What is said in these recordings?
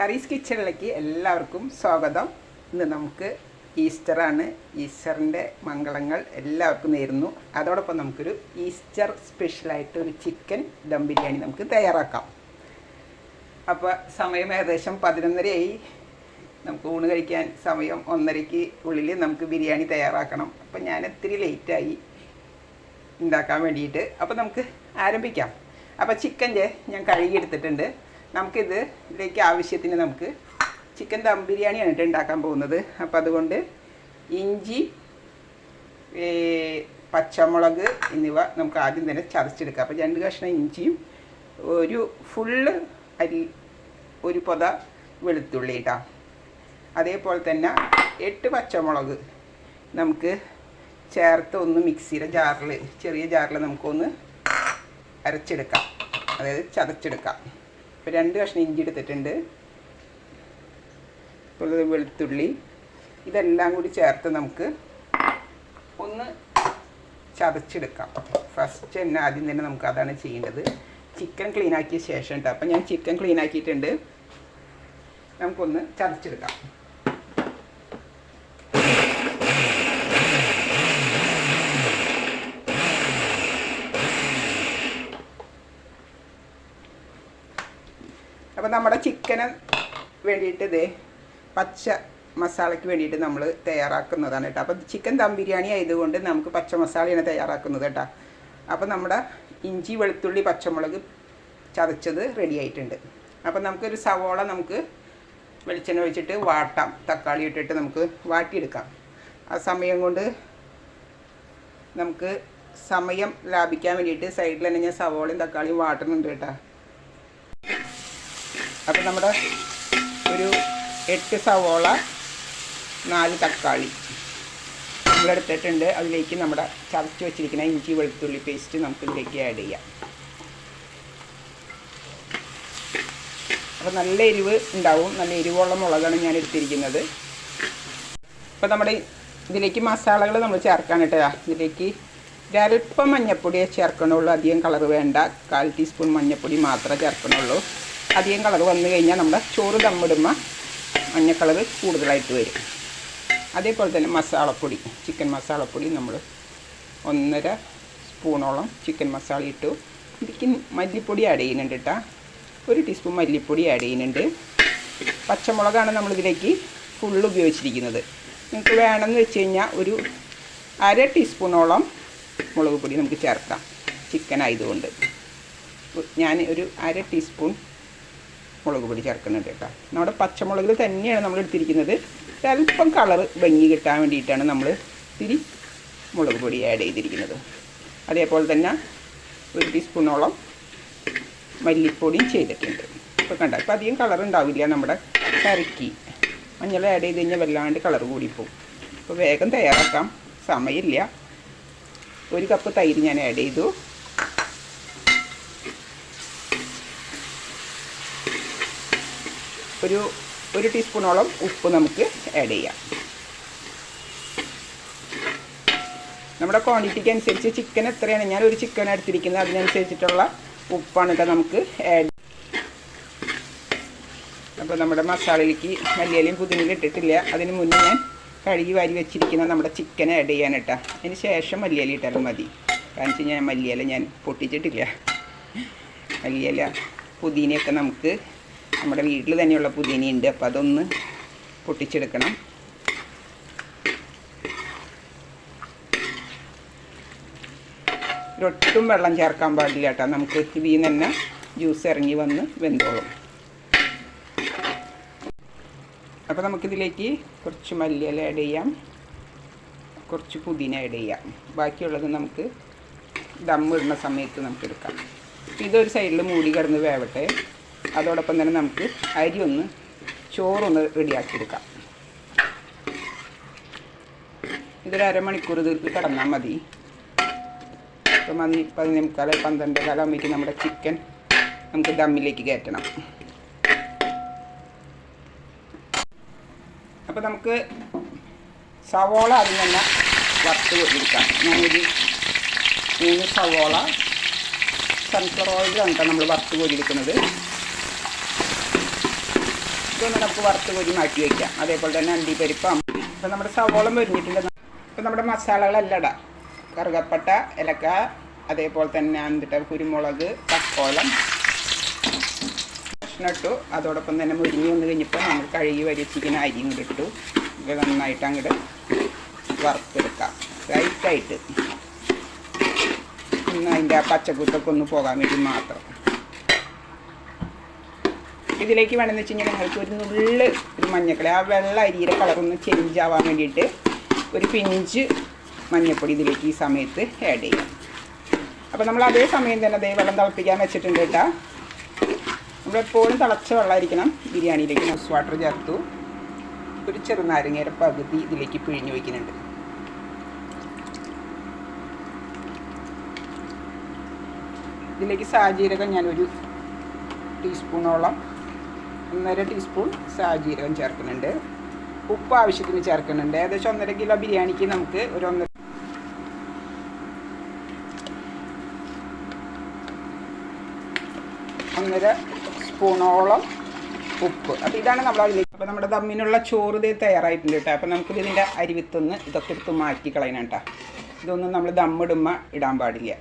കറീസ് കിച്ചണിലേക്ക് എല്ലാവർക്കും സ്വാഗതം. ഇന്ന് നമുക്ക് ഈസ്റ്ററാണ്. ഈസ്റ്ററിന്റെ മംഗളങ്ങൾ എല്ലാവർക്കും നേരുന്നു. അതോടൊപ്പം നമുക്കൊരു ഈസ്റ്റർ സ്പെഷ്യലായിട്ട് ഒരു ചിക്കൻ ദം ബിരിയാണി നമുക്ക് തയ്യാറാക്കാം. അപ്പോൾ സമയം ഏകദേശം പതിനൊന്നരയായി. നമുക്ക് ഊണ് കഴിക്കാൻ സമയം ഒന്നരയ്ക്ക് ഉള്ളിൽ നമുക്ക് ബിരിയാണി തയ്യാറാക്കണം. അപ്പോൾ ഞാൻ ഇത്തിരി ലേറ്റായി ഉണ്ടാക്കാൻ വേണ്ടിയിട്ട്. അപ്പോൾ നമുക്ക് ആരംഭിക്കാം. അപ്പോൾ ചിക്കന്റെ ഞാൻ കഴുകിയെടുത്തിട്ടുണ്ട്. നമുക്കിത് ഇതിലേക്ക് ആവശ്യത്തിന് നമുക്ക് ചിക്കൻ ദം ബിരിയാണിയാണ് കേട്ടോ ഉണ്ടാക്കാൻ പോകുന്നത്. അപ്പം അതുകൊണ്ട് ഇഞ്ചി പച്ചമുളക് എന്നിവ നമുക്ക് ആദ്യം തന്നെ ചതച്ചെടുക്കാം. അപ്പോൾ രണ്ട് കഷ്ണം ഇഞ്ചിയും ഒരു ഫുള്ള് അരി ഒരു പൊത വെളുത്തുള്ളി ഇട്ടാ അതേപോലെ തന്നെ എട്ട് പച്ചമുളക് നമുക്ക് ചേർത്ത് ഒന്ന് മിക്സിയുടെ ജാറിൽ ചെറിയ ജാറിൽ നമുക്കൊന്ന് അരച്ചെടുക്കാം. അതായത് ചതച്ചെടുക്കാം. ഇപ്പോൾ രണ്ട് കഷ്ണം ഇഞ്ചി എടുത്തിട്ടുണ്ട്. ഇപ്പോൾ വെളുത്തുള്ളി. ഇതെല്ലാം കൂടി ചേർത്ത് നമുക്ക് ഒന്ന് ചതച്ചെടുക്കാം. ഫസ്റ്റ് തന്നെ ആദ്യം തന്നെ നമുക്ക് അതാണ് ചെയ്യേണ്ടത്. ചിക്കൻ ക്ലീൻ ആക്കിയ ശേഷം കേട്ടോ അപ്പം ഞാൻ ചിക്കൻ ക്ലീൻ ആക്കിയിട്ടുണ്ട്. നമുക്കൊന്ന് ചതച്ചെടുക്കാം. അപ്പോൾ നമ്മുടെ ചിക്കന് വേണ്ടിയിട്ട് ഇതേ പച്ച മസാലയ്ക്ക് വേണ്ടിയിട്ട് നമ്മൾ തയ്യാറാക്കുന്നതാണ് കേട്ടോ. അപ്പോൾ ചിക്കൻ ദം ബിരിയാണി ആയതുകൊണ്ട് നമുക്ക് പച്ച മസാലയാണ് തയ്യാറാക്കുന്നത് കേട്ടോ. അപ്പോൾ നമ്മുടെ ഇഞ്ചി വെളുത്തുള്ളി പച്ചമുളക് ചതച്ചത് റെഡി ആയിട്ടുണ്ട്. അപ്പോൾ നമുക്കൊരു സവോള നമുക്ക് വെളിച്ചെണ്ണ ഒഴിച്ചിട്ട് വാട്ടാം. തക്കാളി ഇട്ടിട്ട് നമുക്ക് വാട്ടിയെടുക്കാം. ആ സമയം കൊണ്ട് നമുക്ക് സമയം ലാഭിക്കാൻ വേണ്ടിയിട്ട് സൈഡിൽ തന്നെ ഞാൻ സവോളയും തക്കാളിയും വാട്ടുന്നുണ്ട് കേട്ടോ. അപ്പോൾ നമ്മുടെ ഒരു എട്ട് സവോള നാല് തക്കാളി നമ്മളെടുത്തിട്ടുണ്ട് അതിലേക്ക് നമ്മുടെ ചതച്ച് വെച്ചിരിക്കുന്ന ഇഞ്ചി വെളുത്തുള്ളി പേസ്റ്റ് നമുക്ക് ഇതിലേക്ക് ആഡ് ചെയ്യാം. അപ്പോൾ നല്ല എരിവ് ഉണ്ടാവും. നല്ല എരിവുള്ള മുളകാണ് ഞാൻ എടുത്തിരിക്കുന്നത്. അപ്പോൾ നമ്മുടെ ഇതിലേക്ക് മസാലകൾ നമ്മൾ ചേർക്കാൻ കേട്ടോ. ഇതിലേക്ക് ഒരല്പം മഞ്ഞപ്പൊടിയെ ചേർക്കണുള്ളൂ. അധികം കളർ വേണ്ട. കാൽ ടീസ്പൂൺ മഞ്ഞപ്പൊടി മാത്രമേ ചേർക്കണുള്ളൂ. അധികം കളർ വന്നു കഴിഞ്ഞാൽ നമ്മുടെ ചോറ് തമ്മിടുമ്പോൾ മഞ്ഞ കളർ കൂടുതലായിട്ട് വരും. അതേപോലെ തന്നെ മസാലപ്പൊടി ചിക്കൻ മസാലപ്പൊടി നമ്മൾ ഒന്നര സ്പൂണോളം ചിക്കൻ മസാല ഇട്ടു. ഇതിക്ക് മല്ലിപ്പൊടി ആഡ് ചെയ്യുന്നുണ്ട് കേട്ടോ ഒരു ടീസ്പൂൺ മല്ലിപ്പൊടി ആഡ് ചെയ്യുന്നുണ്ട്. പച്ചമുളകാണ് നമ്മളിതിലേക്ക് ഫുള്ള് ഉപയോഗിച്ചിരിക്കുന്നത്. നിങ്ങൾക്ക് വേണമെന്ന് വെച്ച് കഴിഞ്ഞാൽ ഒരു അര ടീസ്പൂണോളം മുളക് പൊടി നമുക്ക് ചേർക്കാം. ചിക്കൻ ആയതുകൊണ്ട്. ഞാൻ ഒരു അര ടീസ്പൂൺ മുളക് പൊടി ചേർക്കുന്നുണ്ട് കേട്ടോ. നമ്മുടെ പച്ചമുളകിൽ തന്നെയാണ് നമ്മൾ എടുത്തിരിക്കുന്നത്. അല്പം കളർ ഭംഗി കിട്ടാൻ വേണ്ടിയിട്ടാണ് നമ്മൾ ഇത്തിരി മുളക് പൊടി ആഡ് ചെയ്തിരിക്കുന്നത്. അതേപോലെ തന്നെ ഒരു ടീസ്പൂണോളം മല്ലിപ്പൊടിയും ചെയ്തിട്ടുണ്ട്. ഇപ്പോൾ കണ്ട ഇപ്പോൾ അധികം കളർ ഉണ്ടാവില്ല നമ്മുടെ കറിക്ക്. മഞ്ഞൾ ആഡ് ചെയ്ത് കഴിഞ്ഞാൽ വല്ലാണ്ട് കളർ കൂടിപ്പോവും. അപ്പോൾ വേഗം തയ്യാറാക്കാം സമയമില്ല. ഒരു കപ്പ് തൈര് ഞാൻ ആഡ് ചെയ്തു. ഒരു ഒരു ടീസ്പൂണോളം ഉപ്പ് നമുക്ക് ആഡ് ചെയ്യാം. നമ്മുടെ ക്വാണ്ടിറ്റിക്ക് അനുസരിച്ച് ചിക്കൻ എത്രയാണ്? ഞാൻ ഒരു ചിക്കൻ എടുത്തിരിക്കുന്നത്. അതിനനുസരിച്ചിട്ടുള്ള ഉപ്പാണ് കേട്ടോ നമുക്ക് ആഡ് അപ്പോൾ നമ്മുടെ മസാലയിലേക്ക് മല്ലിയിലയും പുതിനയിലും ഇട്ടിട്ടില്ല. അതിന് മുന്നേ ഞാൻ കഴുകി വാരി വെച്ചിരിക്കുന്ന നമ്മുടെ ചിക്കൻ ആഡ് ചെയ്യാൻ കേട്ടോ അതിന് ശേഷം മല്ലിയില ഇട്ടാലും മതി. കാരണം വെച്ച് ഞാൻ മല്ലിയില ഞാൻ പൊട്ടിച്ചിട്ടില്ല. മല്ലിയില പുതിനയൊക്കെ നമുക്ക് നമ്മുടെ വീട്ടിൽ തന്നെയുള്ള പുതിനയുണ്ട്. അപ്പോൾ അതൊന്ന് പൊട്ടിച്ചെടുക്കണം. ഒട്ടും വെള്ളം ചേർക്കാൻ പാടില്ല കേട്ടോ. നമുക്ക് ഇതിൽ നിന്ന് തന്നെ ജ്യൂസ് ഇറങ്ങി വന്ന് വെന്തോളും. അപ്പോൾ നമുക്കിതിലേക്ക് കുറച്ച് മല്ലിയില ആഡ് ചെയ്യാം. കുറച്ച് പുതിന ആഡ് ചെയ്യാം. ബാക്കിയുള്ളത് നമുക്ക് ദം ഇടുന്ന സമയത്ത് നമുക്ക് എടുക്കാം. ഇതൊരു സൈഡിൽ മൂടി കിടന്ന് വേവട്ടെ. അതോടൊപ്പം തന്നെ നമുക്ക് അരി ഒന്ന് ചോറൊന്ന് റെഡിയാക്കി എടുക്കാം ഇതൊരു അരമണിക്കൂർ ഇതിൽ കിടന്നാൽ മതി. ഇപ്പം മതി പതിനേ മുക്കാൽ പന്ത്രണ്ട് കാലാകുമ്പോഴേക്കും നമ്മുടെ ചിക്കൻ നമുക്ക് ദമ്മിലേക്ക് കയറ്റണം. അപ്പോൾ നമുക്ക് സവോള അതിൽ തന്നെ വറുത്ത് കൊടുക്കാം ഞാനൊരു മൂന്ന് സവോള സൺഫ്ലവർ ഓയിലാണ് കേട്ടോ നമ്മൾ വറുത്ത് കോരിയെടുക്കുന്നത് ഒന്ന് നമുക്ക് വറുത്ത് കോരി മാറ്റി വയ്ക്കാം അതേപോലെ തന്നെ അണ്ടിപ്പരിപ്പം ഇപ്പം നമ്മുടെ സവോളം പൊരിഞ്ഞിട്ടുണ്ട്. ഇപ്പം നമ്മുടെ മസാലകളെല്ലാം ഇടാം. കറുകപ്പട്ട ഇലക്ക അതേപോലെ തന്നെ എന്നിട്ട് കുരുമുളക് തക്കോലം ഭക്ഷണിട്ടു അതോടൊപ്പം തന്നെ മുരിഞ്ഞ് വന്ന് കഴിഞ്ഞപ്പോൾ നമ്മൾ കഴുകി വരിച്ചിരിക്കുന്ന അരിയും കൂടി ഇട്ടു. ഇത് നന്നായിട്ട് അങ്ങോട്ട് വറുത്തെടുക്കാം. ലൈറ്റായിട്ട് ഇന്ന് അതിന്റെ ആ പച്ചക്കുത്തൊക്കെ ഒന്ന് പോകാൻ വേണ്ടി മാത്രം. ഇതിലേക്ക് വേണമെന്ന് വെച്ച് കഴിഞ്ഞാൽ നിങ്ങൾക്ക് ഒരു നുള്ള് ഒരു മഞ്ഞക്കളി. ആ വെള്ള അരിയുടെ കളറൊന്ന് ചേഞ്ച് ആവാൻ വേണ്ടിയിട്ട് ഒരു പിഞ്ച് മഞ്ഞൾപ്പൊടി ഇതിലേക്ക് ഈ സമയത്ത് ആഡ് ചെയ്യാം. അപ്പോൾ നമ്മൾ അതേ സമയം തന്നെ അതേ വെള്ളം തിളപ്പിക്കാൻ വെച്ചിട്ടുണ്ട് കേട്ടോ. നമ്മളെപ്പോഴും തിളച്ച വെള്ളമായിരിക്കണം ബിരിയാണിയിലേക്ക്. മസ് വാട്ടർ ചേർത്തു. ഒരു ചെറുനാരങ്ങയുടെ പകുതി ഇതിലേക്ക് പിഴിഞ്ഞ് വയ്ക്കുന്നുണ്ട് ഇതിലേക്ക് സാജീരകം ഞാനൊരു ടീസ്പൂണോളം ഒന്നര ടീസ്പൂൺ സാജീരകം ചേർക്കുന്നുണ്ട്. ഉപ്പ് ആവശ്യത്തിന് ചേർക്കുന്നുണ്ട്. ഏകദേശം ഒന്നര കിലോ ബിരിയാണിക്ക് നമുക്ക് ഒരു ഒന്നര ഒന്നര സ്പൂണോളം ഉപ്പ്. അപ്പോൾ ഇതാണ് നമ്മൾ അതിലേക്ക് അപ്പോൾ നമ്മുടെ ദമ്മിനുള്ള ചോറ് ഇത് തയ്യാറായിട്ടുണ്ട് കേട്ടോ. അപ്പോൾ നമുക്കിത് ഇതിന്റെ അരിവിത്തൊന്ന് ഇതൊക്കെ എടുത്ത് മാറ്റി കളയണം കേട്ടോ. ഇതൊന്നും നമ്മൾ ദമ്മിടുമ്പോൾ ഇടാൻ പാടില്ല.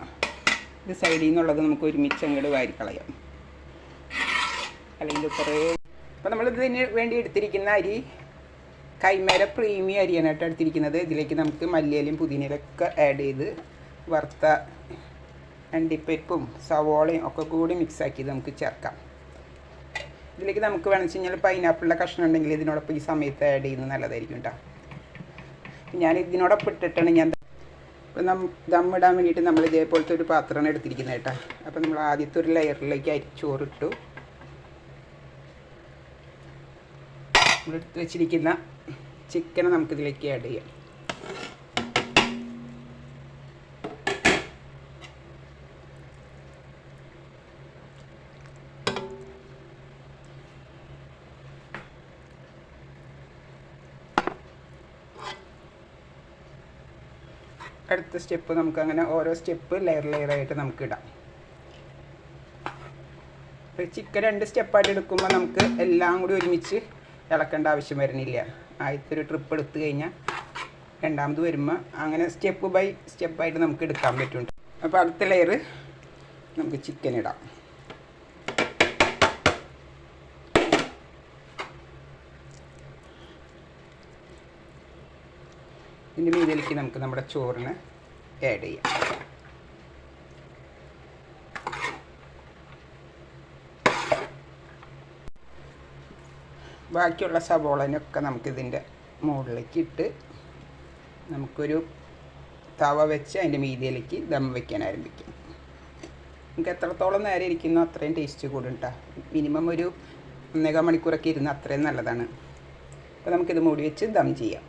ഇത് സൈഡിൽ നിന്നുള്ളത് നമുക്ക് ഒരുമിച്ച് അങ്ങോട്ട് വാരിക്കളയാം അല്ലെങ്കിൽ കുറേ അപ്പോൾ നമ്മൾ ഇതിന് വേണ്ടി എടുത്തിരിക്കുന്ന അരി കൈമേര പ്രീമിയം അരിയാണ് എടുത്തിരിക്കുന്നത്. ഇതിലേക്ക് നമുക്ക് മല്ലിയിലയും പുതിനയിലൊക്കെ ആഡ് ചെയ്ത് വറുത്ത അണ്ടിപ്പരിപ്പും സവോളയും ഒക്കെ കൂടി മിക്സ് ആക്കി നമുക്ക് ചേർക്കാം. ഇതിലേക്ക് നമുക്ക് വേണമെന്ന് വെച്ച് കഴിഞ്ഞാൽ പൈനാപ്പിളിന്റെ കഷ്ണം ഉണ്ടെങ്കിൽ ഇതിനോടൊപ്പം ഈ സമയത്ത് ആഡ് ചെയ്യുന്നത് നല്ലതായിരിക്കും കേട്ടോ. ഞാൻ ഇതിനോടൊപ്പം ഇട്ടിട്ടാണ് ഞാൻ ഇപ്പം നം ദമ്മിടാൻ വേണ്ടിയിട്ട് നമ്മൾ ഇതേപോലത്തെ ഒരു പാത്രമാണ് എടുത്തിരിക്കുന്നത് കേട്ടോ. അപ്പം നമ്മൾ ആദ്യത്തെ ഒരു ലെയറിലേക്ക് അരി ചോറിട്ടു നമ്മൾ എടുത്ത് വെച്ചിരിക്കുന്ന ചിക്കനെ നമുക്കിതിലേക്ക് ആഡ് ചെയ്യാം. അടുത്ത സ്റ്റെപ്പ് നമുക്ക് അങ്ങനെ ഓരോ സ്റ്റെപ്പ് ലെയർ ലെയർ ആയിട്ട് നമുക്ക് ഇടാം. ചിക്കൻ രണ്ട് സ്റ്റെപ്പായിട്ട് എടുക്കുമ്പോൾ നമുക്ക് എല്ലാം കൂടി ഒരുമിച്ച് ഇളക്കേണ്ട ആവശ്യം വരുന്നില്ല. ആദ്യത്തെ ഒരു ട്രിപ്പ് എടുത്തു കഴിഞ്ഞാൽ രണ്ടാമത് വരുമ്പോൾ അങ്ങനെ സ്റ്റെപ്പ് ബൈ സ്റ്റെപ്പായിട്ട് നമുക്ക് എടുക്കാൻ പറ്റുന്നുണ്ട്. അപ്പോൾ അടുത്ത ലെയർ നമുക്ക് ചിക്കൻ ഇടാം. ഇതിന്റെ മീതിലേക്ക് നമുക്ക് നമ്മുടെ ചോറിന് ആഡ് ചെയ്യാം. ബാക്കിയുള്ള സവോളനൊക്കെ നമുക്കിതിന്റെ മുകളിലേക്ക് ഇട്ട് നമുക്കൊരു തവ വെച്ച് അതിന്റെ മീതിയിലേക്ക് ദം വയ്ക്കാൻ ആരംഭിക്കാം. നമുക്ക് എത്രത്തോളം നേരം ഇരിക്കുന്നോ അത്രയും ടേസ്റ്റ് കൂടും കേട്ടോ മിനിമം ഒരു ഒന്നേകാൽ മണിക്കൂറൊക്കെ ഇരുന്ന് അത്രയും നല്ലതാണ്. അപ്പോൾ നമുക്കിത് മൂടി വെച്ച് ദം ചെയ്യാം.